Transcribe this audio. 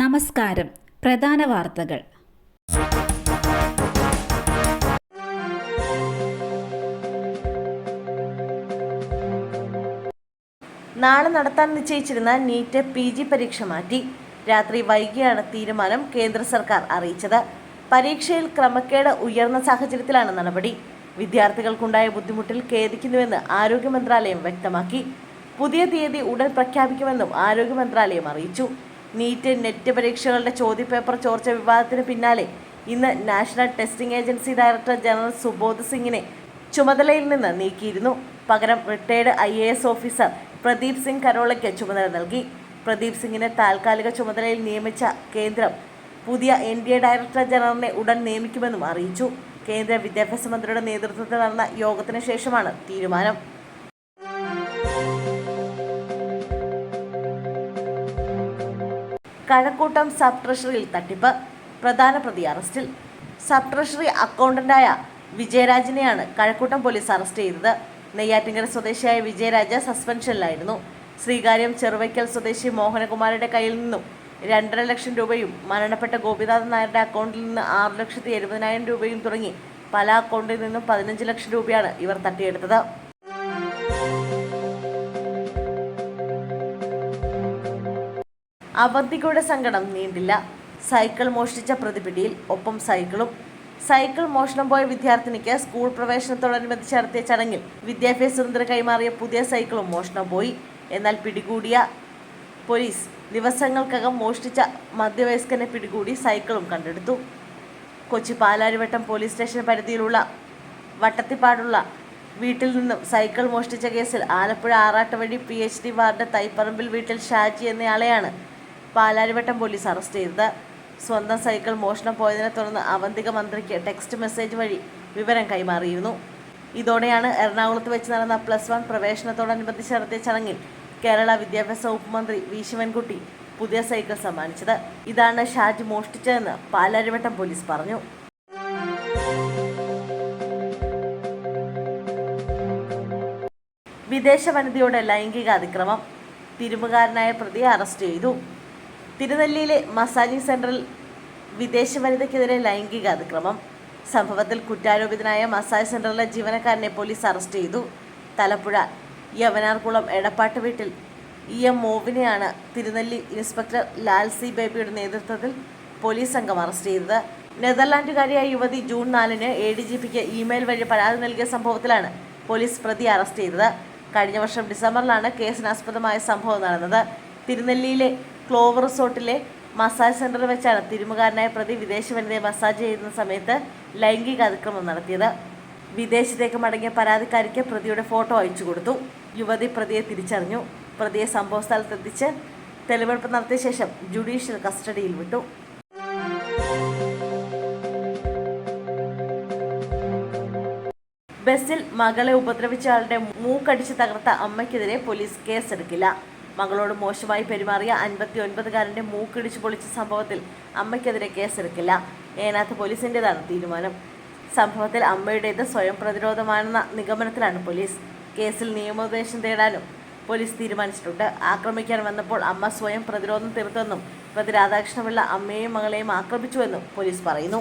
നമസ്കാരം. പ്രധാന വാർത്തകൾ. നാളെ നടത്താൻ നിശ്ചയിച്ചിരുന്ന നീറ്റ് പി ജി പരീക്ഷ മാറ്റി. രാത്രി വൈകിയാണ് തീരുമാനം കേന്ദ്ര സർക്കാർ അറിയിച്ചത്. പരീക്ഷയിൽ ക്രമക്കേട് ഉയർന്ന സാഹചര്യത്തിലാണ് നടപടി. വിദ്യാർത്ഥികൾക്കുണ്ടായ ബുദ്ധിമുട്ടിൽ ഖേദിക്കുന്നുവെന്ന് ആരോഗ്യ മന്ത്രാലയം വ്യക്തമാക്കി. പുതിയ തീയതി ഉടൻ പ്രഖ്യാപിക്കുമെന്നും ആരോഗ്യ മന്ത്രാലയം അറിയിച്ചു. നീറ്റ് നെറ്റ് പരീക്ഷകളുടെ ചോദ്യപേപ്പർ ചോർച്ച വിവാദത്തിന് പിന്നാലെ ഇന്ന് national testing agency director general Subodh സിംഗിനെ ചുമതലയിൽ നിന്ന് നീക്കിയിരുന്നു. പകരം retired I A S officer Pradeep Singh കരോളയ്ക്ക് ചുമതല നൽകി. പ്രദീപ് സിംഗിനെ താൽക്കാലിക ചുമതലയിൽ നിയമിച്ച കേന്ദ്രം പുതിയ എൻ ഡി എ ഡയറക്ടർ ജനറലിനെ ഉടൻ നിയമിക്കുമെന്നും അറിയിച്ചു. കേന്ദ്ര വിദ്യാഭ്യാസ മന്ത്രിയുടെ നേതൃത്വത്തിൽ നടന്ന യോഗത്തിന് ശേഷമാണ് തീരുമാനം. കഴക്കൂട്ടം സബ് ട്രഷറിയിൽ തട്ടിപ്പ്. പ്രധാന പ്രതി അറസ്റ്റിൽ. സബ് ട്രഷറി അക്കൗണ്ടന്റായ വിജയരാജിനെയാണ് കഴക്കൂട്ടം പോലീസ് അറസ്റ്റ് ചെയ്തത്. നെയ്യാറ്റിങ്കര സ്വദേശിയായ വിജയരാജ സസ്പെൻഷനിലായിരുന്നു. ശ്രീകാര്യം ചെറുവയ്ക്കൽ സ്വദേശി മോഹനകുമാരുടെ കയ്യിൽ നിന്നും രണ്ടര ലക്ഷം രൂപയും മരണപ്പെട്ട ഗോപിനാഥൻ നായരുടെ അക്കൗണ്ടിൽ നിന്ന് ആറ് ലക്ഷത്തി എഴുപതിനായിരം രൂപയും തുടങ്ങി പല അക്കൗണ്ടിൽ നിന്നും പതിനഞ്ച് ലക്ഷം രൂപയാണ് ഇവർ തട്ടിയെടുത്തത്. അവന്തികയുടെ സങ്കടം നീണ്ടില്ല. സൈക്കിൾ മോഷ്ടിച്ച പ്രതിപിടിയിൽ ഒപ്പം സൈക്കിളും. സൈക്കിൾ മോഷണം പോയ വിദ്യാർത്ഥിനിക്ക് സ്കൂൾ പ്രവേശനത്തോടനുബന്ധിച്ച് നടത്തിയ ചടങ്ങിൽ വിദ്യാഭ്യാസ സ്വതന്ത്ര കൈമാറിയ പുതിയ സൈക്കിളും മോഷണം പോയി. എന്നാൽ പിടികൂടിയ പോലീസ് ദിവസങ്ങൾക്കകം മോഷ്ടിച്ച മധ്യവയസ്കനെ പിടികൂടി സൈക്കിളും കണ്ടെടുത്തു. കൊച്ചി പാലാരിവട്ടം പോലീസ് സ്റ്റേഷൻ പരിധിയിലുള്ള വട്ടത്തിപ്പാടുള്ള വീട്ടിൽ നിന്നും സൈക്കിൾ മോഷ്ടിച്ച കേസിൽ Alappuzha Arattuvazhi P H D ward Thaiparambil വീട്ടിൽ ഷാജി എന്നയാളെയാണ് പാലാരിവട്ടം പോലീസ് അറസ്റ്റ് ചെയ്തത്. സ്വന്തം സൈക്കിൾ മോഷണം പോയതിനെ തുടർന്ന് അവന്തിക മന്ത്രിക്ക് ടെക്സ്റ്റ് മെസ്സേജ് വഴി വിവരം കൈമാറിയിരുന്നു. ഇതോടെയാണ് എറണാകുളത്ത് വെച്ച് നടന്ന പ്ലസ് വൺ പ്രവേശനത്തോടനുബന്ധിച്ച് നടത്തിയ ചടങ്ങിൽ കേരള വിദ്യാഭ്യാസ വകുപ്പ് മന്ത്രി വി. ശിവൻകുട്ടി പുതിയ സൈക്കിൾ സമ്മാനിച്ചത്. ഇതാണ് ഷാജി മോഷ്ടിച്ചതെന്ന് പാലാരിവട്ടം പോലീസ് പറഞ്ഞു. വിദേശ വനിതയുടെ ലൈംഗിക അതിക്രമം തിരുമുകാരനായ പ്രതിയെ അറസ്റ്റ് ചെയ്തു. തിരുനെല്ലിയിലെ മസാജിംഗ് സെന്ററിൽ വിദേശ വനിതയ്ക്കെതിരെ ലൈംഗിക അതിക്രമം. സംഭവത്തിൽ കുറ്റാരോപിതനായ മസാജ് സെന്ററിലെ ജീവനക്കാരനെ പോലീസ് അറസ്റ്റ് ചെയ്തു. തലപ്പുഴ യവനാർകുളം എടപ്പാട്ട് വീട്ടിൽ ഇ എം മോവിനെയാണ് തിരുനെല്ലി ഇൻസ്പെക്ടർ ലാൽ സി ബേബിയുടെ നേതൃത്വത്തിൽ പോലീസ് സംഘം അറസ്റ്റ് ചെയ്തത്. നെതർലാൻഡുകാരിയായ യുവതി ജൂൺ നാലിന് എ ഡി ജി പിക്ക് ഇമെയിൽ വഴി പരാതി നൽകിയ സംഭവത്തിലാണ് പോലീസ് പ്രതി അറസ്റ്റ് ചെയ്തത്. കഴിഞ്ഞ വർഷം ഡിസംബറിലാണ് കേസിനാസ്പദമായ സംഭവം നടന്നത്. തിരുനെല്ലിയിലെ ക്ലോവർ റിസോർട്ടിലെ മസാജ് സെന്ററിൽ വെച്ചാണ് തിരുമുകാരനായ പ്രതി വിദേശ വനിതയെ മസാജ് ചെയ്യുന്ന സമയത്ത് ലൈംഗിക അതിക്രമം നടത്തിയത്. വിദേശത്തേക്ക് മടങ്ങിയ പരാതിക്കാരിക്ക് പ്രതിയുടെ ഫോട്ടോ അയച്ചു കൊടുത്തു. യുവതി പ്രതിയെ തിരിച്ചറിഞ്ഞു. പ്രതിയെ സംഭവ സ്ഥലത്തെത്തിച്ച് തെളിവെടുപ്പ് നടത്തിയ ശേഷം ജുഡീഷ്യൽ കസ്റ്റഡിയിൽ വിട്ടു. ബസ്സിൽ മകളെ ഉപദ്രവിച്ച ആളുടെ മൂക്കടിച്ച് തകർത്ത അമ്മയ്ക്കെതിരെ പോലീസ് കേസെടുക്കില്ല. മകളോട് മോശമായി പെരുമാറിയ അൻപത്തി ഒൻപതുകാരന്റെ മൂക്കിടിച്ച് പൊളിച്ച സംഭവത്തിൽ അമ്മയ്ക്കെതിരെ കേസെടുക്കില്ല. ഏനാത്ത് പോലീസിന്റെതാണ് തീരുമാനം. സംഭവത്തിൽ അമ്മയുടേത് സ്വയം പ്രതിരോധമാണെന്ന നിഗമനത്തിലാണ് പോലീസ്. കേസിൽ നിയമോപദേശം തേടാനും പോലീസ് തീരുമാനിച്ചിട്ടുണ്ട്. ആക്രമിക്കാൻ വന്നപ്പോൾ അമ്മ സ്വയം പ്രതിരോധം തീർത്തെന്നും പ്രതി രാധാകൃഷ്ണപിള്ള അമ്മയെയും മകളെയും ആക്രമിച്ചുവെന്നും പോലീസ് പറയുന്നു.